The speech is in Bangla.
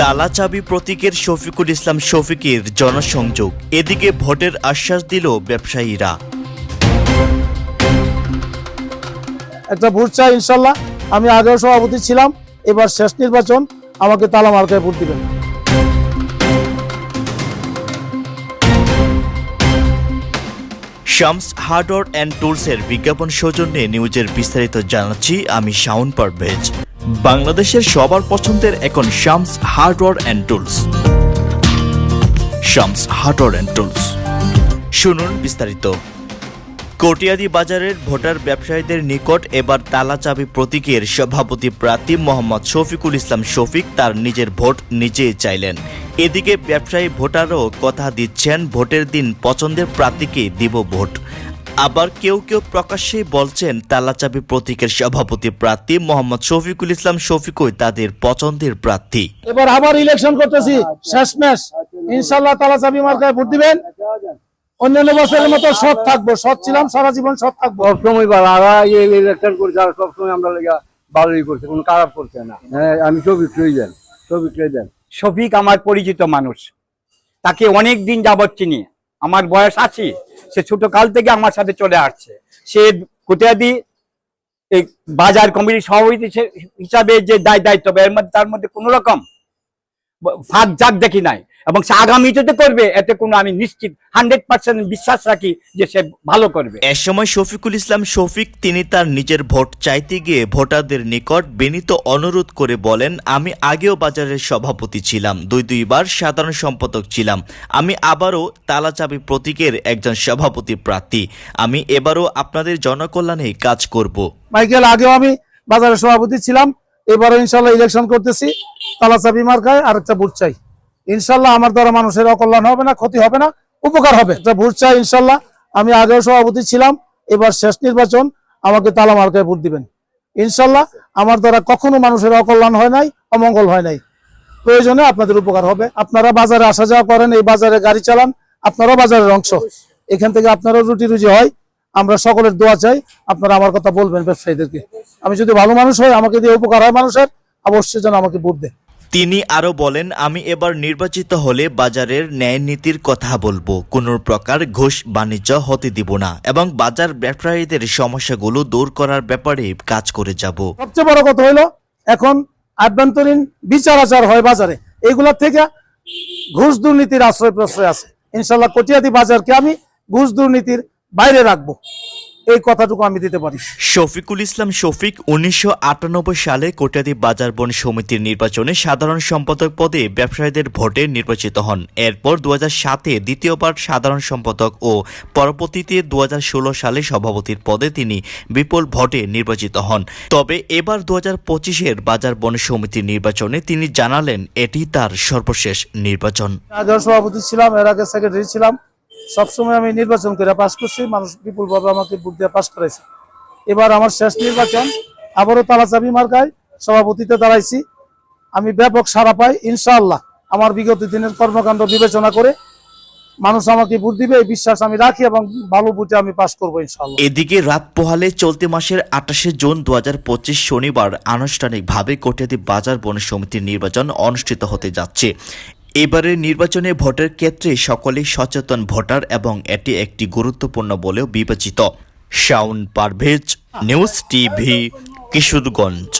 তালা চাবি প্রতীকের শফিকুল ইসলাম শফিকের জনসংযোগ। এদিকে ভোটের আশ্বাস দিল ব্যবসায়ীরা। একটা ভোট চাই ইনশাল্লাহ। আমি আগেও সভাপতি ছিলাম এবার শেষ নির্বাচন আমাকে তালা মার্কায় ভোট দিবেন। শামস হার্ডওয়ার অ্যান্ড টুলসের বিজ্ঞাপন সৌজন্যে নিউজের বিস্তারিত জানাচ্ছি আমি শাওন পারভেজ। বাংলাদেশের সবার পছন্দের এখন Shams hardware and tools. Shams hardware and tools. শুনুন বিস্তারিত। কটিয়াদি বাজারের ভোটার ব্যবসায়ীদের নিকট এবার তালা চাবি প্রতীকের সভাপতি প্রার্থী মোহাম্মদ শফিকুল ইসলাম শফিক তার নিজের ভোট নিজেই চাইলেন। এদিকে ব্যবসায়ী ভোটারও কথা দিচ্ছেন ভোটের দিন পছন্দের প্রার্থীকে দিব ভোট। আবার কেউ কেউ প্রকাশ্যেই বলছেন তালা চাবি প্রতীকের সভাপতি প্রার্থী মোহাম্মদ শফিকুল ইসলাম শফিকই তাদের পছন্দের প্রার্থী। এবার আবার ইলেকশন করতেছি শেষ ম্যাচ ইনশাল্লাহ তালা চাবি মার্কায় ভোট দিবেন। অন্যান্য বছরের মতো সৎ থাকব সৎ ছিলাম সারা জীবন সৎ থাকব। সবসময় ইলেকশন করছে আর সবসময় আমরা লেগে ভালোই করছে কোনো খারাপ করছে না। হ্যাঁ আমি ছবি টুই দেন ছবি টুই দেন। শফিক আমার পরিচিত মানুষ তাকে অনেক দিন যাবৎ চিনি আমার বয়স আশি। সে ছোট কাল থেকে আমার সাথে চলে আসছে। সে কোথায় এই বাজার কমিটির সভাপতি হিসাবে যে দায় দায়িত্ব, এর মধ্যে তার মধ্যে কোনো রকম ফাঁক জাগ দেখি নাই। এবং সে আগামীতে করবে এতে কোনো আমি নিশ্চিত হান্ড্রেড পার্সেন্ট বিশ্বাস রাখি যে সে ভালো করবে। এ সময় শফিকুল ইসলাম শফিক তিনি তার নিজের ভোট চাইতে গিয়ে ভোটারদের নিকট বিনীত অনুরোধ করে বলেন আমি আগেও বাজারের সভাপতি ছিলাম দুই দুইবার সাধারণ সম্পাদক ছিলাম। আমি আবারও তালাচাবি প্রতীকের একজন সভাপতি প্রার্থী। আমি এবারও আপনাদের জনকল্যাণে কাজ করব। মাইকেল আগেও আমি বাজারের সভাপতি ছিলাম এবারও ইনশাল্লাহ ইলেকশন করতেছি। তালাচাবি মার্কায় আর একটা ভোট চাই। ইনশাল্লাহ আমার দ্বারা মানুষের অকল্যাণ হবে না, ক্ষতি হবে না, উপকার হবে। ভোট চাই ইনশাল্লাহ। আমি আগেও সভাপতি ছিলাম, এবার শেষ নির্বাচন, আমাকে তালা মার্কায় ভোট দিবেন। ইনশাল্লাহ আমার দ্বারা কখনো মানুষের অকল্যাণ হয় নাই, অমঙ্গল হয় নাই। প্রয়োজনে আপনাদের উপকার হবে। আপনারা বাজারে আসা যাওয়া করেন, এই বাজারে গাড়ি চালান, আপনারাও বাজারের অংশ। এখান থেকে আপনারও রুটি রুজি হয়। আমরা সকলের দোয়া চাই, আপনারা আমার কথা বলবেন ব্যবসায়ীদেরকে। আমি যদি ভালো মানুষ হই, আমাকে দিয়ে উপকার হয় মানুষের, অবশ্যই যেন আমাকে ভোট দেয় তিনি আরও বলেন, আমি এবার নির্বাচিত হলে বাজারের ন্যায় নীতির কথা বলব। কোনো প্রকার ঘুষ বাণিজ্য হতে দিব না এবং বাজার ব্যবসায়ীদের সমস্যাগুলো দূর করার ব্যাপারে কাজ করে যাব। সবচেয়ে বড় কথা হইল, এখন আভ্যন্তরীণ বিচার আচার হয় বাজারে। এইগুলা থেকে ঘুষ দুর্নীতির আশ্রয় প্রশ্রয় আছে। ইনশাল্লাহ কটিয়াদি বাজারকে আমি ঘুষ দুর্নীতির বাইরে রাখব। এই কথাটুকু আমি দিতে পারি। শফিকুল ইসলাম শফিক উনিশশো সালে কোটাদি বাজার বন সমিতির নির্বাচনে সাধারণ সম্পাদক পদে ব্যবসায়ীদের ভোটে নির্বাচিত হন। এরপর দু সাতে দ্বিতীয়বার সাধারণ সম্পাদক ও পরবর্তীতে দু হাজার ষোলো সালে সভাপতির পদে তিনি বিপুল ভোটে নির্বাচিত হন। তবে এবার দু হাজার পঁচিশের বাজার বন সমিতির নির্বাচনে তিনি জানালেন এটি তার সর্বশেষ নির্বাচন। সভাপতি ছিলাম এর আগে সেক্রেটারি ছিলাম। সবসময় আমি নির্বাচন করে পাশ করছি, মানুষ বিপুল ভাবে আমাকে ভোট দিয়ে পাশ করাইছে। এবার আমার শেষ নির্বাচন, আবারও তালাচাবি মার্কায় সভাপতিতে দাঁড়াইছি। আমি ব্যাপক সারা পাই, ইনশাআল্লাহ আমার বিগত দিনের কর্মকাণ্ড বিবেচনা করে মানুষ আমাকে ভোট দিবে, এই বিশ্বাস আমি রাখি এবং ভালো ভোটে আমি পাশ করব এদিকে রাত পোহালে চলতি মাসের আঠাশে জুন দু হাজার পঁচিশ শনিবার আনুষ্ঠানিকভাবে কটিয়াদি বাজার বন সমিতির নির্বাচন অনুষ্ঠিত হতে যাচ্ছে। এবারের নির্বাচনে ভোটের ক্ষেত্রে সকলেই সচেতন ভোটার এবং এটি একটি গুরুত্বপূর্ণ বলেও বিবেচিত। Shaon Parvez, news TV, Kishoreganj.